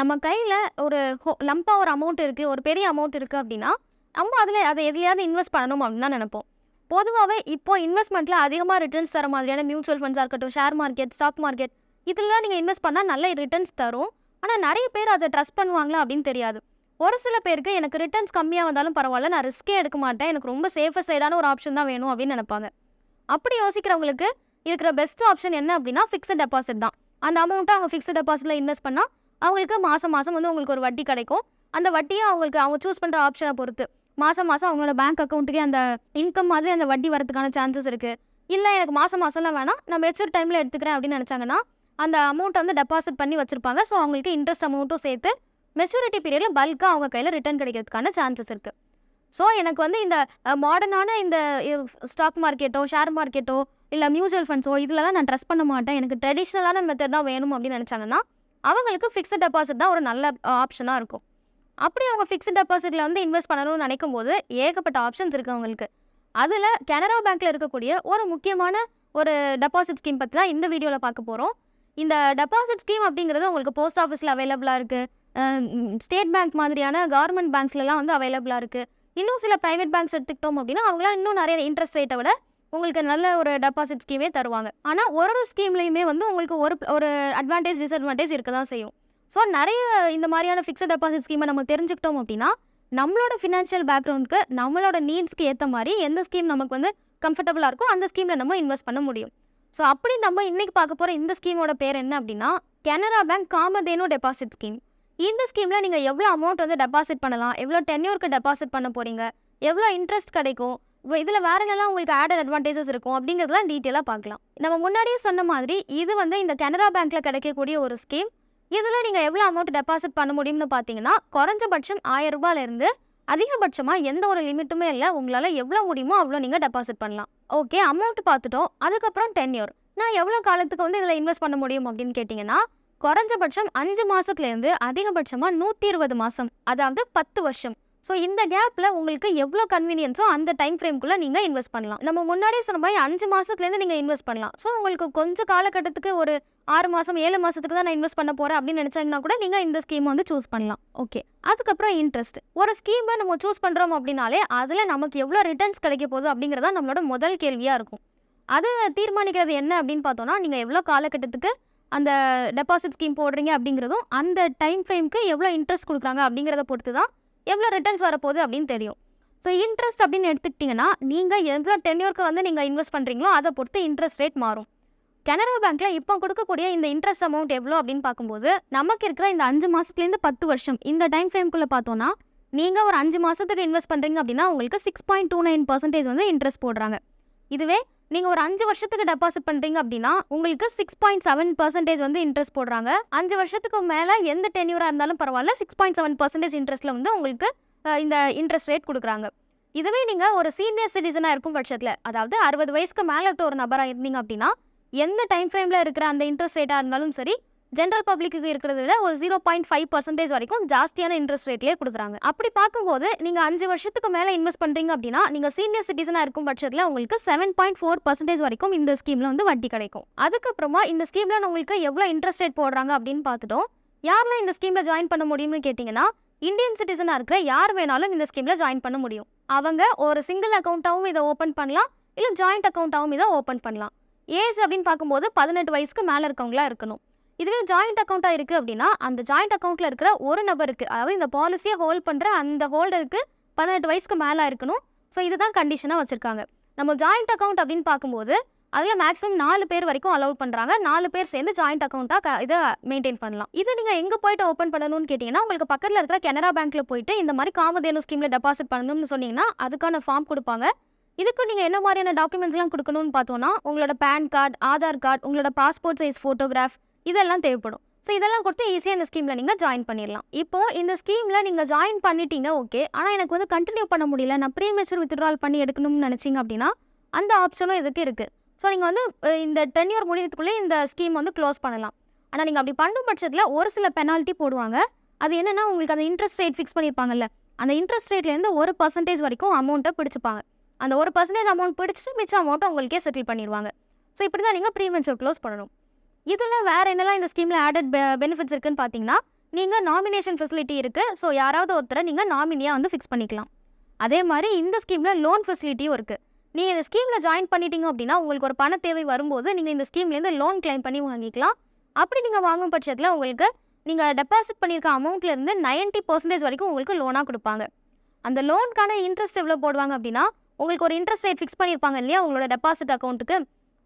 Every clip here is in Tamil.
நம்ம கையில் ஒரு லம்பாக ஒரு அமௌண்ட் இருக்குது ஒரு பெரிய அமௌண்ட் இருக்குது அப்படின்னா நம்ம அதில் அதை எதுலையாவது இன்வெஸ்ட் பண்ணணும் அப்படின்னு தான் நினைப்போம். பொதுவாகவே இப்போ இன்வெஸ்ட்மெண்ட்டில் அதிகமாக ரிட்டர்ன்ஸ் தர மாதிரியான மியூச்சுவல் ஃபண்ட்ஸாக இருக்கட்டும் ஷேர் மார்க்கெட் ஸ்டாக் மார்க்கெட் இதெல்லாம் நீங்கள் இன்வெஸ்ட் பண்ணால் நல்ல ரிட்டர்ன்ஸ் தரும். ஆனால் நிறைய பேர் அதை ட்ரஸ்ட் பண்ணுவாங்களா அப்படின்னு தெரியாது. ஒரு சில பேருக்கு எனக்கு ரிட்டர்ன்ஸ் கம்மியாக வந்தாலும் பரவாயில்ல நான் ரிஸ்க்கே எடுக்க மாட்டேன் எனக்கு ரொம்ப சேஃபர் சைடான ஒரு ஆப்ஷன் தான் வேணும் அப்படின்னு நினைப்பாங்க. அப்படி யோசிக்கிறவங்களுக்கு இருக்கிற பெஸ்ட் ஆப்ஷன் என்ன அப்படின்னா ஃபிக்ஸட் டெபாசிட் தான். அந்த அமௌண்ட்டை அவங்க ஃபிக்ஸட் டெபாசிட்டில் இன்வெஸ்ட் பண்ணால் அவங்களுக்கு மாதம் மாதம் வந்து உங்களுக்கு ஒரு வட்டி கிடைக்கும். அந்த வட்டியை அவங்களுக்கு அவங்க சூஸ் பண்ணுற ஆப்ஷனை பொறுத்து. மாதம் மாதம் அவங்களோட பேங்க் அக்கௌண்ட்டுக்கே அந்த இன்கம் மாதிரி அந்த வட்டி வரதுக்கான சான்சஸ் இருக்குது இல்லை எனக்கு மாதம் மாதம்லாம் வேணாம். நான் மெச்சூர் டைமில் எடுத்துக்கிறேன் அப்படின்னு நினச்சாங்கன்னா அந்த அமௌண்ட்டை வந்து டெபாசிட் பண்ணி வச்சுருப்பாங்க. ஸோ அவங்களுக்கு இன்ட்ரெஸ்ட் அமௌண்ட்டும் சேர்த்து மெச்சூரிட்டி பீரியடில் பல்காக அவங்க கையில் ரிட்டர்ன் கிடைக்கிறதுக்கான சான்சஸ் இருக்குது ஸோ எனக்கு வந்து இந்த மாடர்னான இந்த ஸ்டாக் மார்க்கெட்டோ ஷேர் மார்க்கெட்டோ இல்லை மியூச்சுவல் ஃபண்ட்ஸோ இதிலலாம் நான் ட்ரெஸ் பண்ண மாட்டேன். எனக்கு ட்ரெடிஷ்னலான மெத்தட் தான் வேணும் அப்படின்னு நினச்சாங்கன்னா அவங்களுக்கு ஃபிக்ஸட் டெபாசிட் தான் ஒரு நல்ல ஆப்ஷனாக இருக்கும். அப்படி அவங்க ஃபிக்ஸட் டெபாசிட்டில் வந்து இன்வெஸ்ட் பண்ணணும்னு நினைக்கும் போது ஏகப்பட்ட ஆப்ஷன்ஸ் இருக்குது அவங்களுக்கு. அதில் கனரா பேங்க்கில் இருக்கக்கூடிய ஒரு முக்கியமான ஒரு டெபாசிட் ஸ்கீம் பற்றி தான் இந்த வீடியோவில் பார்க்க போகிறோம் இந்த டெபாசிட் ஸ்கீம் அப்படிங்கிறது உங்களுக்கு போஸ்ட் ஆஃபீஸில் அவைலபிளாக இருக்குது ஸ்டேட் பேங்க் மாதிரியான கவர்மெண்ட் பேங்க்ஸ்லலாம் வந்து அவைலபிளாக இருக்குது இன்னும் சில ப்ரைவேட் பேங்க்ஸ் எடுத்துக்கிட்டோம் அப்படின்னா அவங்களாம் இன்னும் நிறைய இன்ட்ரெஸ்ட் ரேட்டை விட உங்களுக்கு நல்ல ஒரு டெபாசிட் ஸ்கீமே தருவாங்க. ஆனால் ஒரு ஒரு ஸ்கீம்லையுமே வந்து உங்களுக்கு ஒரு ஒரு அட்வான்டேஜ் டிஸ்அட்வான்டேஜ் இருக்க தான் செய்யும். ஸோ நிறைய இந்த மாதிரியான ஃபிக்ஸட் டெபாசிட் ஸ்கீமை நம்ம தெரிஞ்சுக்கிட்டோம் அப்படின்னா நம்மளோட ஃபினான்ஷியல் பேக்ரவுண்டுக்கு நம்மளோட நீட்ஸ்க்கு ஏற்ற மாதிரி எந்த ஸ்கீம் நமக்கு வந்து கம்ஃபர்டபுளாக இருக்கோ அந்த ஸ்கீமில் நம்ம இன்வெஸ்ட் பண்ண முடியும். ஸோ அப்படி நம்ம இன்றைக்கி பார்க்க போகிற இந்த ஸ்கீமோட பேர் என்ன அப்படின்னா Canara bank Kamadhenu deposit scheme இந்த ஸ்கீமில் நீங்கள் எவ்வளோ அமௌண்ட் வந்து டெபாசிட் பண்ணலாம் எவ்வளோ டென்யூருக்கு டெபாசிட் பண்ண போகிறீங்க எவ்வளோ இன்ட்ரெஸ்ட் கிடைக்கும் இதில் வேற என்னெல்லாம் உங்களுக்கு ஆடட் அட்வான்டேஜஸ் இருக்கும் அப்படிங்கிறதுலாம் டீட்டெயிலாக பார்க்கலாம். நம்ம முன்னாடியே சொன்ன மாதிரி இது வந்து இந்த கனரா பேங்க்கில் கிடைக்கக்கூடிய ஒரு ஸ்கீம் இதில் நீங்கள் எவ்வளோ அமௌண்ட் டெபாசிட் பண்ண முடியும்னு பார்த்தீங்கன்னா குறைஞ்சபட்சம் ஆயிரம் ரூபாயிலேருந்து அதிகபட்சமாக எந்த ஒரு லிமிட்டுமே இல்லை. உங்களால் எவ்வளோ முடியுமோ அவ்வளோ நீங்கள் டெபாசிட் பண்ணலாம். ஓகே அமௌண்ட் பார்த்துட்டோம். அதுக்கப்புறம் டென் இயர் நான் எவ்வளோ காலத்துக்கு வந்து இதில் இன்வெஸ்ட் பண்ண முடியும் அப்படின்னு கேட்டிங்கன்னா குறைஞ்சபட்சம் அஞ்சு மாதத்துலேருந்து அதிகபட்சமாக நூற்றி இருபது மாதம் அதாவது பத்து வருஷம். ஸோ இந்த கேப்பில் உங்களுக்கு எவ்வளோ கன்வீனியன்ஸோ அந்த டைம் ஃப்ரேம்குள்ளே நீங்கள் இன்வெஸ்ட் பண்ணலாம். நம்ம முன்னாடியே சொன்ன மாதிரி அஞ்சு மாதத்துலேருந்து நீங்கள் இன்வெஸ்ட் பண்ணலாம். ஸோ உங்களுக்கு கொஞ்சம் காலகட்டத்துக்கு ஒரு ஆறு மாதம் ஏழு மாதத்துக்கு தான் நான் இன்வெஸ்ட் பண்ண போகிறேன் அப்படின்னு நினச்சாங்கன்னா கூட நீங்கள் இந்த ஸ்கீம் வந்து சூஸ் பண்ணலாம். ஓகே அதுக்கப்புறம் இன்ட்ரெஸ்ட் ஒரு ஸ்கீமை நம்ம சூஸ் பண்ணுறோம் அப்படின்னாலே அதில் நமக்கு எவ்வளோ ரிட்டர்ன்ஸ் கிடைக்க போகுது அப்படிங்கிறதா நம்மளோட முதல் கேள்வியாக இருக்கும். அது தீர்மானிக்கிறது என்ன அப்படின்னு பார்த்தோன்னா நீங்கள் எவ்வளோ காலகட்டத்துக்கு அந்த டெபாசிட் ஸ்கீம் போடுறீங்க அப்படிங்கிறதும் அந்த டைம் ஃப்ரேம்க்கு எவ்வளோ இன்ட்ரெஸ்ட் கொடுக்குறாங்க அப்படிங்கிறத பொறுத்து தான் எவ்வளோ ரிட்டர்ன்ஸ் வரப்போகுது அப்படின்னு தெரியும். ஸோ இன்ட்ரெஸ்ட் அப்படின்னு எடுத்துக்கிட்டிங்கன்னா நீங்கள் எவ்வளோ டென்யூருக்கு வந்து நீங்கள் இன்வெஸ்ட் பண்ணுறீங்களோ அதை பொறுத்து இன்ட்ரெஸ்ட் ரேட் மாறும். கனரா பேங்க்கில் இப்போ கொடுக்கக்கூடிய இந்த இன்ட்ரெஸ்ட் அமௌண்ட் எவ்வளோ அப்படின்னு பார்க்கும்போது நமக்கு இருக்கிற இந்த அஞ்சு மாதத்துலேருந்து பத்து வருஷம் இந்த டைம் ஃப்ரேம்குள்ளே பார்த்தோன்னா நீங்கள் ஒரு அஞ்சு மாதத்துக்கு இன்வெஸ்ட் பண்ணுறீங்க அப்படின்னா உங்களுக்கு six point two nine percentage வந்து இன்ட்ரெஸ்ட் போடுறாங்க. இதுவே நீங்கள் ஒரு அஞ்சு வருஷத்துக்கு டெபாசிட் பண்ணுறீங்க அப்படின்னா உங்களுக்கு சிக்ஸ் பாயிண்ட் செவன் பர்சன்டேஜ் வந்து இன்ட்ரெஸ்ட் போடுறாங்க. அஞ்சு வருஷத்துக்கு மேலே எந்த டென்யூராக இருந்தாலும் பரவாயில்ல சிக்ஸ் பாயிண்ட் செவன் பர்சன்டேஜ் இன்ட்ரெஸ்ட்டில் வந்து உங்களுக்கு இந்த இன்ட்ரெஸ்ட் ரேட் கொடுக்குறாங்க. இதுவே நீங்கள் ஒரு சீனியர் சிட்டிசனாக இருக்கும் பட்சத்தில் அதாவது அறுபது வயசுக்கு மேலே இருக்கிற ஒரு நபராக இருந்தீங்க அப்படின்னா எந்த டைம் ஃப்ரேமில் இருக்கிற அந்த இன்ட்ரெஸ்ட் ரேட்டாக இருந்தாலும் சரி ஜென்ரல் பப்ளிக்கு இருக்கிறத விட ஒரு ஜீரோ பாயிண்ட் ஃபைவ் பர்சன்டேஜ் வரைக்கும் ஜாஸ்தியான இன்ட்ரெஸ்ட் ரேட்லேயே கொடுக்குறாங்க. அப்படி பார்க்கும்போது நீங்கள் அஞ்சு வருஷத்துக்கு மேலே இன்வெஸ்ட் பண்ணுறீங்க அப்படின்னா நீங்கள் சீனியர் சிட்டிசனாக இருக்கும் பட்சத்தில் உங்களுக்கு செவன் பாயிண்ட் ஃபோர் பர்சன்டேஜ் வரைக்கும் இந்த ஸ்கீமில் வந்து வட்டி கிடைக்கும். அதுக்கப்புறமா இந்த ஸ்கீமில் உங்களுக்கு எவ்வளோ இன்ட்ரெஸ்ட் ரேட் போடுறாங்க அப்படின்னு பார்த்துட்டோம். யாரெல்லாம் இந்த ஸ்கீமில் ஜாயின் பண்ண முடியும்னு கேட்டிங்கன்னா இந்தியன் சிட்டிசனாக இருக்கிற யார் வேணாலும் இந்த ஸ்கீமில் ஜாயின் பண்ண முடியும். அவங்க ஒரு சிங்கிள் அக்கௌண்ட்டாகவும் இதை ஓப்பன் பண்ணலாம் இல்லை ஜாயிண்ட் அக்கௌண்ட்டாகவும் இதை ஓப்பன் பண்ணலாம். ஏஜ் அப்படின்னு பார்க்கும்போது பதினெட்டு வயசுக்கு மேலே இருக்கவங்களா இருக்கணும். இதுவே ஜாயிண்ட் அக்கௌண்ட்டாக இருக்குது அப்படின்னா அந்த ஜாயிண்ட் அக்கௌண்ட்டில் இருக்கிற ஒரு நபருக்கு அதாவது இந்த பாலிசியை ஹோல்ட் பண்ணுற அந்த ஹோல்டருக்கு பதினெட்டு வயசுக்கு மேலே இருக்கணும். ஸோ இதுதான் கண்டிஷனாக வச்சுருக்காங்க. நம்ம ஜாயிண்ட் அக்கௌண்ட் அப்படின்னு பார்க்கும்போது அதில் மேக்ஸிமம் நாலு பேர் வரைக்கும் அலோவ் பண்ணுறாங்க நாலு பேர் சேர்ந்து ஜாயிண்ட் அக்கௌண்ட்டாக இதை மெயின்டைன் பண்ணலாம். இது நீங்கள் எங்கே போயிட்டு ஓப்பன் பண்ணணும்னு கேட்டிங்கன்னா உங்களுக்கு பக்கத்தில் இருக்கிற கனரா பேங்க்கில் போயிட்டு இந்த மாதிரி காமதேனு ஸ்கீமில் டெபாசிட் பண்ணணும்னு சொன்னீங்கன்னா அதுக்கான ஃபார்ம் கொடுப்பாங்க. இதுக்கு நீங்கள் என்ன மாதிரியான டாக்குமெண்ட்ஸ்லாம் கொடுக்கணும்னு பார்த்தோன்னா உங்களோட பேன் கார்டு ஆதார் கார்டு உங்களோட பாஸ்போர்ட் சைஸ் ஃபோட்டோகிராஃப் இதெல்லாம் தேவைப்படும். ஸோ இதெல்லாம் கொடுத்து ஈஸியாக இந்த ஸ்கீமில் நீங்கள் ஜாயின் பண்ணிடலாம் இப்போது இந்த ஸ்கீமில் நீங்கள் ஜாயின் பண்ணிட்டீங்க ஓகே ஆனால் எனக்கு வந்து கண்டினியூ பண்ண முடியல. நான் ப்ரீமெச்சூர் வித்ட்ரால் பண்ணி எடுக்கணும்னு நினச்சிங்க அப்படின்னா அந்த ஆப்ஷனும் இதுக்கு இருக்குது ஸோ நீங்கள் வந்து இந்த டென் இயர் முடியறதுக்குள்ளே இந்த ஸ்கீம் வந்து க்ளோஸ் பண்ணலாம். ஆனால் நீங்கள் அப்படி பண்ணும் பட்சத்தில் ஒரு சில பெனால்ட்டி போடுவாங்க. அது என்னென்னா உங்களுக்கு அந்த இன்ட்ரெஸ்ட் ரேட் ஃபிக்ஸ் பண்ணியிருப்பாங்கல்ல அந்த இன்ட்ரெஸ்ட் ரேட்லேருந்து ஒரு பர்சன்டேஜ் வரைக்கும் அமௌண்ட்டை பிடிச்சிப்பாங்க. அந்த ஒரு பர்சன்டேஜ் அமௌண்ட் பிடிச்சிட்டு மிச்ச அமௌண்ட்டை உங்களுக்கே செட்டில் பண்ணிடுவாங்க ஸோ இப்படி தான் நீங்கள் ப்ரீமெச்சூர் க்ளோஸ் பண்ணணும். இதில் வேறு என்னெல்லாம் இந்த ஸ்கீமில் ஆடட் பெ பெனிஃபிட்ஸ் இருக்குன்னு பார்த்தீங்கன்னா நீங்கள் நாமினேஷன் ஃபெசிலிட்டி இருக்குது ஸோ யாராவது ஒருத்தரை நீங்கள் நாமினியாக வந்து ஃபிக்ஸ் பண்ணிக்கலாம். அதே மாதிரி இந்த ஸ்கீமில் லோன் ஃபெசிலிட்டியும் இருக்குது நீங்கள் இந்த ஸ்கீமில் ஜாயின் பண்ணிட்டீங்க அப்படின்னா உங்களுக்கு ஒரு பண தேவை வரும்போது நீங்கள் இந்த ஸ்கீம்லேருந்து லோன் கிளைம் பண்ணி வாங்கிக்கலாம். அப்படி நீங்கள் வாங்கும் பட்சத்தில் உங்களுக்கு நீங்கள் டெபாசிட் பண்ணியிருக்க அமௌண்ட்லேருந்து 90% பர்சன்டேஜ் வரைக்கும் உங்களுக்கு லோனாக கொடுப்பாங்க. அந்த லோனுக்கான இன்ட்ரெஸ்ட் எவ்வளோ போடுவாங்க அப்படின்னா உங்களுக்கு ஒரு இன்ட்ரெஸ்ட் ரேட் ஃபிக்ஸ் பண்ணியிருப்பாங்க இல்லையா உங்களோட டெபாசிட் அக்கௌண்ட்டுக்கு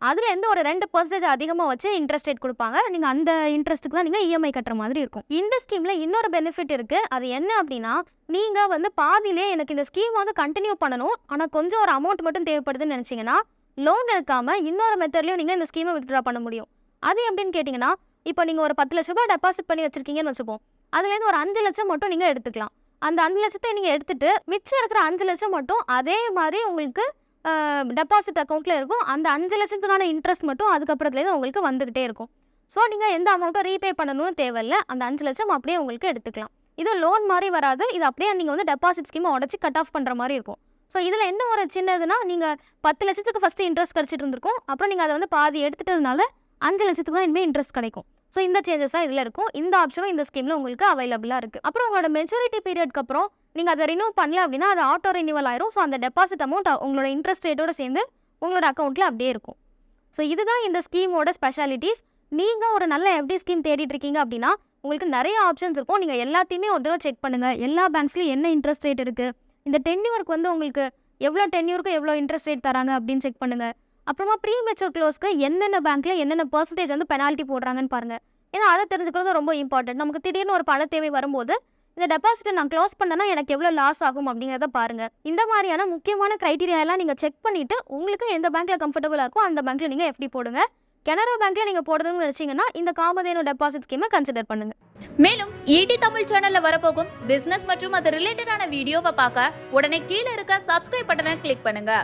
அதுலேருந்து ஒரு ரெண்டு பர்சன்டேஜ் அதிகமாக வச்சு இன்ட்ரெஸ்ட் ரேட் கொடுப்பாங்க. நீங்கள் அந்த இன்ட்ரெஸ்ட்டுக்கு தான் நீங்கள் இஎம்ஐ கட்டுற மாதிரி இருக்கும். இந்த ஸ்கீமில் இன்னொரு பெனிஃபிட் இருக்குது அது என்ன அப்படின்னா நீங்கள் வந்து பாதியிலே எனக்கு இந்த ஸ்கீம் வந்து கண்டினியூ பண்ணணும். ஆனால் கொஞ்சம் ஒரு அமௌண்ட் மட்டும் தேவைப்படுதுன்னு நினச்சிங்கன்னா லோன் எடுக்காமல் இன்னொரு மெத்தட்லையும் நீங்கள் இந்த ஸ்கீமை வித்ட்ரா பண்ண முடியும். அது எப்படின்னு கேட்டிங்கன்னா இப்போ நீங்கள் ஒரு பத்து லட்ச ரூபாய் டெபாசிட் பண்ணி வச்சிருக்கீங்கன்னு வச்சுப்போம். அதுலேருந்து ஒரு அஞ்சு லட்சம் மட்டும் நீங்கள் எடுத்துக்கலாம். அந்த அஞ்சு லட்சத்தை நீங்கள் எடுத்துகிட்டு மிச்சம் இருக்கிற அஞ்சு லட்சம் மட்டும் அதே மாதிரி உங்களுக்கு டெபாசிட் அக்கௌண்ட்டில் இருக்கும். அந்த அஞ்சு லட்சத்துக்கான இன்ட்ரெஸ்ட் மட்டும் அதுக்கப்புறத்துலேருந்து உங்களுக்கு வந்துக்கிட்டே இருக்கும். ஸோ நீங்கள் எந்த அமௌண்ட்டும் ரீபே பண்ணணும்னு தேவையில்லை. அந்த அஞ்சு லட்சம் அப்படியே உங்களுக்கு எடுத்துக்கலாம். இது லோன் மாதிரி வராது. இது அப்படியே நீங்கள் வந்து டெபாசிட் ஸ்கீமை உடச்சி கட் ஆஃப் பண்ணுற மாதிரி இருக்கும். ஸோ இதில் என்ன ஒரு சின்னதுன்னா நீங்கள் பத்து லட்சத்துக்கு ஃபஸ்ட்டு இன்ட்ரெஸ்ட் கிடச்சிட்டு இருந்திருக்கும். அப்புறம் நீங்கள் அதை வந்து பாதி எடுத்துட்டதுனால அஞ்சு லட்சத்துக்கு தான் இனிமேல் இன்ட்ரெஸ்ட் கிடைக்கும். ஸோ இந்த சேஞ்சஸ் தான் இதில் இருக்கும். இந்த ஆப்ஷனும் இந்த ஸ்கீமில் உங்களுக்கு அவைலபிளாக இருக்குது அப்புறம் உங்களோட மெச்சூரிட்டி பீரியட்க்கு அப்புறம் நீங்கள் அதை ரினியூ பண்ணல அப்படின்னா அது ஆட்டோ ரினியூவல் ஆயிரும். ஸோ அந்த டெபாசிட் அமௌண்ட் உங்களோட இன்ட்ரெஸ்ட் ரேட்டோட சேர்ந்து உங்களோட அக்கௌண்ட்டில் அப்படியே இருக்கும். ஸோ இதுதான் இந்த ஸ்கீமோட ஸ்பெஷாலிட்டிஸ் நீங்கள் ஒரு நல்ல எஃப்டி ஸ்கீம் தேடிட்டு இருக்கீங்க அப்படின்னா உங்களுக்கு நிறைய ஆப்ஷன்ஸ் இருக்கும். நீங்கள் எல்லாத்தையுமே ஒரு தடவை செக் பண்ணுங்கள் எல்லா பேங்க்ஸ்லையும் என்ன இன்ட்ரெஸ்ட் ரேட் இருக்குது இந்த டென்யூருக்கு வந்து உங்களுக்கு எவ்வளோ டென்யூருக்கு எவ்வளோ இன்ட்ரெஸ்ட் ரேட் தராங்க அப்படின்னு செக் பண்ணுங்கள் அப்புறமா ப்ரீ மெச்சூர் க்ளோஸ்க்கு என்னென்ன பேங்க்கில் என்னென்ன பர்சன்டேஜ் வந்து பெனால்ட்டி போடுறாங்கன்னு பாருங்கள் ஏன்னா அதை தெரிஞ்சுக்கிறது ரொம்ப இம்பார்ட்டன்ட் நமக்கு திடீர்னு ஒரு பண தேவை வரும்போது இந்த டெபாசிட்டை நான் க்ளோஸ் பண்ணனா எனக்கு எவ்வளோ லாஸ் ஆகும் அப்படிங்கிறத பாருங்கள் இந்த மாதிரியான முக்கியமான க்ரைட்டீரியா எல்லாம் நீங்கள் செக் பண்ணிவிட்டு உங்களுக்கு எந்த பேங்க்கில் கம்ஃபர்டபுளாக இருக்கோ அந்த பேங்க்கில் நீங்கள் எப்படி போடுங்க. கனரா பேங்க்கில் நீங்கள் போடணும்னு நினச்சிங்கன்னா இந்த காமதேனு டெபாசிட் ஸ்கீமை கன்சிடர் பண்ணுங்கள் மேலும் ஈடி தமிழ் சேனல்ல வரப்போகும் பிசினஸ் மற்றும் அது ரிலேட்டடான வீடியோவை பார்க்க உடனே கீழே இருக்க சப்ஸ்கிரைப் பட்டனை கிளிக் பண்ணுங்க.